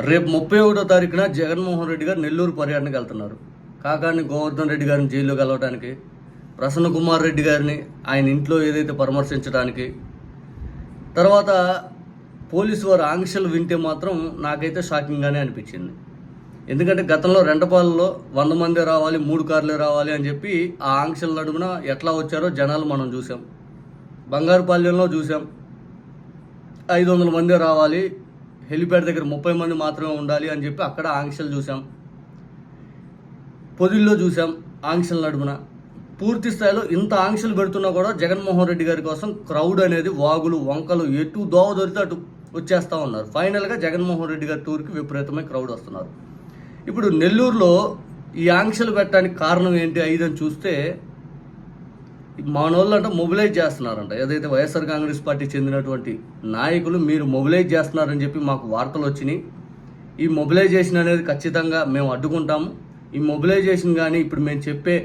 రేపు ముప్పై ఒకటో తారీఖున జగన్మోహన్ రెడ్డి గారు నెల్లూరు పర్యటనకు వెళ్తున్నారు. కాకాని గోవర్ధన్ రెడ్డి గారిని జైల్లో కలవడానికి ప్రసన్న కుమార్ రెడ్డి గారిని ఆయన ఇంట్లో ఏదైతే పరామర్శించడానికి తర్వాత పోలీసు వారు ఆంక్షలు వింటే మాత్రం నాకైతే షాకింగ్గానే అనిపించింది. ఎందుకంటే గతంలో రెండపాలలో వంద మంది రావాలి మూడు కార్లే రావాలి అని చెప్పి ఆ ఆంక్షల నడుమున ఎట్లా వచ్చారో జనాలు మనం చూసాం. బంగారుపాలెంలో చూసాం. ఐదు వందల మంది రావాలి హెలిప్యాడ్ దగ్గర ముప్పై మంది మాత్రమే ఉండాలి అని చెప్పి అక్కడ ఆంక్షలు చూసాం పొదిల్లో చూసాం ఆంక్షల నడుమున. పూర్తి స్థాయిలో ఇంత ఆంక్షలు పెడుతున్నా కూడా జగన్మోహన్ రెడ్డి గారి కోసం క్రౌడ్ అనేది వాగులు వంకలు ఎటు దోవ దొరికితే అటు వచ్చేస్తూ ఉన్నారు. ఫైనల్గా జగన్మోహన్ రెడ్డి గారి టూర్కి విపరీతమైన క్రౌడ్ వస్తున్నారు. ఇప్పుడు నెల్లూరులో ఈ ఆంక్షలు పెట్టడానికి కారణం ఏంటి? అయిదని చూస్తే మానవాళ్ళు అంటే మొబిలైజ్ చేస్తున్నారంట. ఏదైతే వైఎస్ఆర్ కాంగ్రెస్ పార్టీ చెందినటువంటి నాయకులు మీరు మొబిలైజ్ చేస్తున్నారని చెప్పి మాకు వార్తలు వచ్చినాయి. ఈ మొబిలైజేషన్ అనేది ఖచ్చితంగా మేము అడ్డుకుంటాము. ఈ మొబిలైజేషన్ కానీ ఇప్పుడు మేము చెప్పే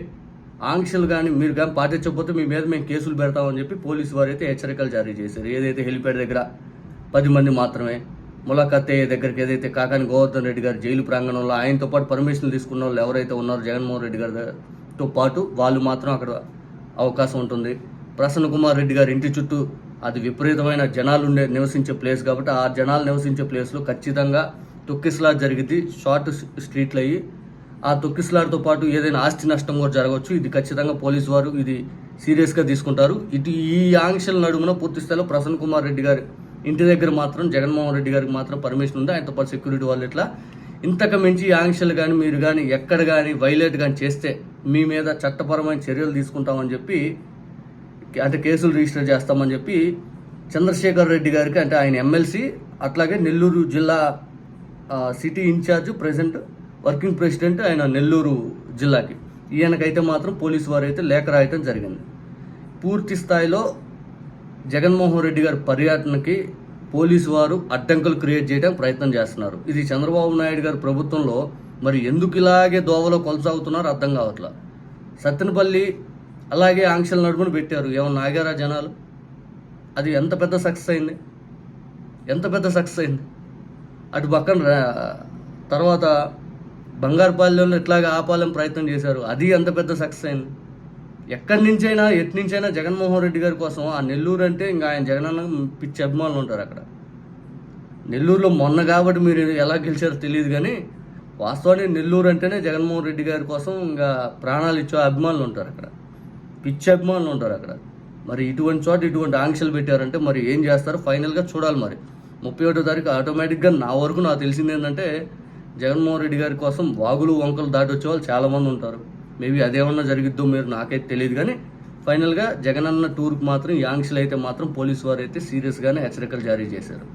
ఆంక్షలు కానీ మీరు కానీ పాటించకపోతే మీ మీద మేము కేసులు పెడతామని చెప్పి పోలీసు వారు అయితే హెచ్చరికలు జారీ చేశారు. ఏదైతే హెలిప్యాడ్ దగ్గర పది మంది మాత్రమే ములాఖత్ అయ్యే దగ్గరికి ఏదైతే కాకాని గోవర్ధన్ రెడ్డి గారు జైలు ప్రాంగణంలో ఆయనతో పాటు పర్మిషన్ తీసుకున్న వాళ్ళు ఎవరైతే ఉన్నారో జగన్మోహన్ రెడ్డి గారితో పాటు వాళ్ళు మాత్రం అక్కడ అవకాశం ఉంటుంది. ప్రసన్న కుమార్ రెడ్డి గారి ఇంటి చుట్టూ అది విపరీతమైన జనాలు ఉండే నివసించే ప్లేస్ కాబట్టి ఆ జనాలు నివసించే ప్లేస్లో ఖచ్చితంగా తొక్కిసలాట్ జరిగింది షార్ట్ స్ట్రీట్లు అయ్యి ఆ తొక్కిసలాట్తో పాటు ఏదైనా ఆస్తి నష్టం కూడా జరగవచ్చు. ఇది ఖచ్చితంగా పోలీసు వారు ఇది సీరియస్గా తీసుకుంటారు. ఇటు ఈ ఆంక్షల నడుమున పూర్తి స్థాయిలో ప్రసన్న కుమార్ రెడ్డి గారి ఇంటి దగ్గర మాత్రం జగన్మోహన్ రెడ్డి గారికి మాత్రం పర్మిషన్ ఉంది. ఆయనతో పాటు సెక్యూరిటీ వాళ్ళు ఇట్లా ఇంతకు మించి ఆంక్షలు కానీ మీరు కానీ ఎక్కడ కానీ వైలేట్ కానీ చేస్తే మీ మీద చట్టపరమైన చర్యలు తీసుకుంటామని చెప్పి అంటే కేసులు రిజిస్టర్ చేస్తామని చెప్పి చంద్రశేఖర్ రెడ్డి గారికి అంటే ఆయన ఎమ్మెల్సీ అట్లాగే నెల్లూరు జిల్లా city in-charge president working president ఆయన నెల్లూరు జిల్లాకి. ఈయనకైతే మాత్రం పోలీసు వారు అయితే లేఖ రాయటం జరిగింది. పూర్తి స్థాయిలో జగన్మోహన్ రెడ్డి గారి పర్యటనకి పోలీసు వారు అడ్డంకులు క్రియేట్ చేయడానికి ప్రయత్నం చేస్తున్నారు. ఇది చంద్రబాబు నాయుడు గారి ప్రభుత్వంలో మరి ఎందుకు ఇలాగే దోవలో కొనసాగుతున్నారో అర్థం కావట్లా. సత్తెనపల్లి అలాగే ఆంక్షల నడుమును పెట్టారు. ఏమన్నా ఆగారా జనాలు. అది ఎంత పెద్ద సక్సెస్ అయింది? ఎంత పెద్ద సక్సెస్ అయింది? అటు పక్కన రా- తర్వాత బంగారుపాలెంలో ఇట్లాగా ఆపాలని ప్రయత్నం చేశారు. అది ఎంత పెద్ద సక్సెస్ అయింది? ఎక్కడి నుంచైనా ఎటు నుంచైనా జగన్మోహన్ రెడ్డి గారి కోసం ఆ నెల్లూరు అంటే ఇంకా ఆయన జగనన్న పిచ్చి అభిమానులు ఉంటారు అక్కడ. నెల్లూరులో మొన్న కాబట్టి మీరు ఎలా గెలిచారో తెలియదు కానీ వాస్తవానికి నెల్లూరు అంటేనే జగన్మోహన్ రెడ్డి గారి కోసం ఇంకా ప్రాణాలు ఇచ్చే అభిమానులు ఉంటారు అక్కడ. పిచ్చి అభిమానులు ఉంటారు అక్కడ. మరి ఇటువంటి చోట ఇటువంటి ఆంక్షలు పెట్టారంటే మరి ఏం చేస్తారో? ఫైనల్గా చూడాలి మరి. ముప్పై ఒకటో తారీఖు ఆటోమేటిక్గా నా వరకు నాకు తెలిసింది ఏంటంటే జగన్మోహన్ రెడ్డి గారి కోసం వాగులు వంకలు దాటి వచ్చే వాళ్ళు చాలామంది ఉంటారు. మేబీ అదేమన్నా జరిగిద్దో మీరు నాకైతే తెలియదు కానీ ఫైనల్గా జగనన్న టూర్కి మాత్రం ఈ అయితే మాత్రం పోలీసు వారు అయితే సీరియస్గానే హెచ్చరికలు జారీ చేశారు.